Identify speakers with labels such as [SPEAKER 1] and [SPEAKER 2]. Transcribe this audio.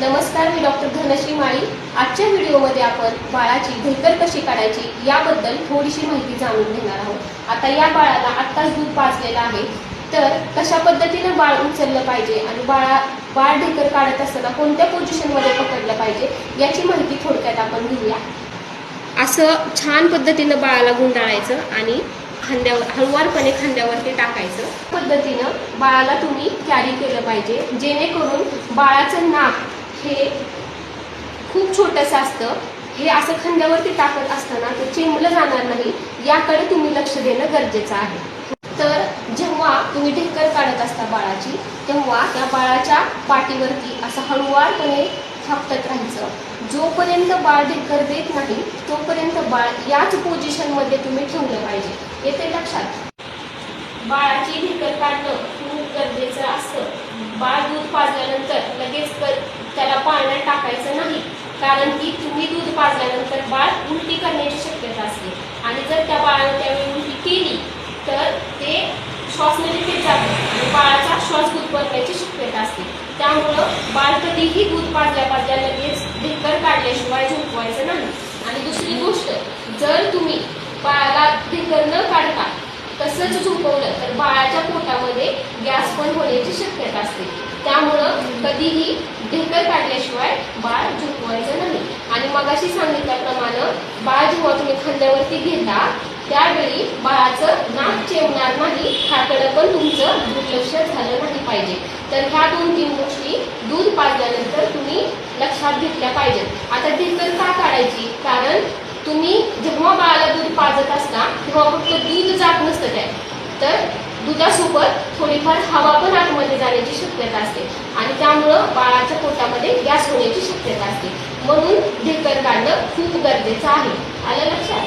[SPEAKER 1] नमस्कार मी डॉक्टर धनश्री माळी. आजच्या व्हिडिओमध्ये आपण बाळाची ढेकर कशी काढायची याबद्दल थोडीशी माहिती जाणून घेणार आहोत. आता या बाळाला आत्ताच दूध पाजलेलं आहे. तर कशा पद्धतीनं बाळ उचललं पाहिजे आणि बाळा बाळ ढेकर काढत असताना कोणत्या पोझिशनमध्ये पकडलं पाहिजे याची माहिती थोडक्यात आपण घेऊया. असं छान पद्धतीनं बाळाला गुंडाळायचं आणि खांद्यावर हळुवारपणे खांद्यावरती टाकायचं. पद्धतीनं बाळाला तुम्ही कॅरी केलं पाहिजे जेणेकरून बाळाचं नाक हे खूप छोटंसं असतं. हे असं खांद्यावरती टाकत असताना ते चेंबलं जाणार नाही याकडे तुम्ही लक्ष देणं गरजेचं आहे. तर जेव्हा तुम्ही ढेकर काढत असता बाळाची तेव्हा त्या बाळाच्या पाठीवरती असं हळुवारपणे थापटत राहायचं. जोपर्यंत बाळ ढेकर देत नाही तोपर्यंत बाळ याच पोझिशनमध्ये तुम्ही ठेवलं पाहिजे. येते लक्षात? बाळाची ढेकर काढणं खूप गरजेचं असतं. बाळ दूध पाजल्यानंतर लगेच कर- त्याला पाळण्यात टाकायचं नाही कारण की तुम्ही दूध पाजल्यानंतर बाळ उलटी करण्याची शक्यता असते. आणि जर त्या बाळाने त्यावेळी उलटी केली तर ते श्वास नलिकेत जाते. बाळाचा श्वास गुदमरण्याची शक्यता असते. त्यामुळं बाळ कधीही दूध पाजल्या पाजल्या लगेच ढेकर काढल्याशिवाय झोपवायचं नाही. आणि दुसरी गोष्ट जर तुम्ही बाळाला ढेकर न काढता तसंच झोपवलं तर बाळाच्या पोटामध्ये गॅस पण होण्याची शक्यता असते. त्यामुळं कधीही ढेकर काढल्याशिवाय बाळ झोपवायचं नाही. आणि मगाशी सांगितल्याप्रमाणे बाळ जेव्हा तुम्ही खांद्यावरती घेता त्यावेळी बाळाचं नाक चेवणार नाही ह्याकडं पण तुमचं दुर्लक्ष झालं नाही पाहिजे. तर ह्या दोन तीन गोष्टी दूध पाजल्यानंतर तुम्ही लक्षात घेतल्या पाहिजेत. आता ढेकर का काढायची? कारण तुम्ही जेव्हा बाळाला दूध पाजत असता तेव्हा फक्त दूध जात नसतं त्या तर दुधासोबत थोडीफार हवा पण आतमध्ये जाण्याची शक्यता असते. रक्तामध्ये गॅस होण्याची शक्यता असते. म्हणून ढेकर काढणं खूप गरजेचं आहे. आलं लक्षात?